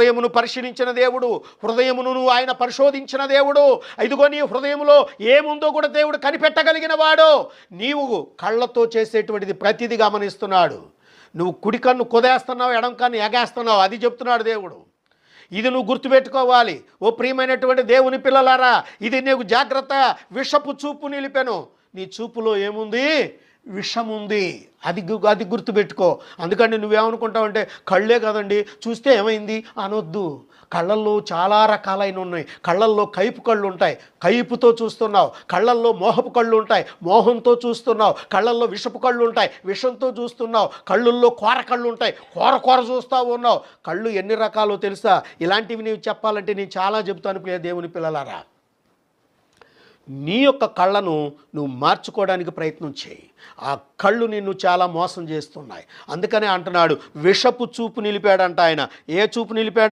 హృదయమును పరిశీలించిన దేవుడు హృదయమును నువ్వు ఆయన పరిశోధించిన దేవుడు. ఇదిగో నీ హృదయంలో ఏముందో కూడా దేవుడు కనిపెట్టగలిగిన వాడు. నీవు కళ్ళతో చేసేటువంటిది ప్రతిది గమనిస్తున్నాడు. నువ్వు కుడి కన్ను కుదేస్తున్నావు ఎడం కన్ను ఎగేస్తున్నావు. అది చెప్తున్నాడు దేవుడు. ఇది నువ్వు గుర్తుపెట్టుకోవాలి. ఓ ప్రియమైనటువంటి దేవుని పిల్లలారా ఇది నీకు జాగ్రత్త. విషపు చూపు నిలిపెను. నీ చూపులో ఏముంది? విషం ఉంది అది అది గుర్తుపెట్టుకో. అందుకని నువ్వేమనుకుంటావు అంటే కళ్ళే కదండి చూస్తే ఏమైంది? అనొద్దు. కళ్ళల్లో చాలా రకాలైన ఉన్నాయి కళ్ళల్లో కైపు కళ్ళు ఉంటాయి కైపుతో చూస్తున్నావు. కళ్ళల్లో మోహపు కళ్ళు ఉంటాయి మోహంతో చూస్తున్నావు. కళ్ళల్లో విషపు కళ్ళు ఉంటాయి విషంతో చూస్తున్నావు. కళ్ళల్లో కోర కళ్ళు ఉంటాయి కోర కోర చూస్తూ ఉన్నావు. కళ్ళు ఎన్ని రకాలో తెలుసా? ఇలాంటివి నీవు చెప్పాలంటే నేను చాలా చెబుతాను ప్రియ దేవుని పిల్లలారా. నీ యొక్క కళ్ళను నువ్వు మార్చుకోవడానికి ప్రయత్నం చేయి. ఆ కళ్ళు నిన్ను చాలా మోసం చేస్తున్నాయి. అందుకనే అంటున్నాడు విషపు చూపు నిలిపాడంట ఆయన. ఏ చూపు నిలిపాడు?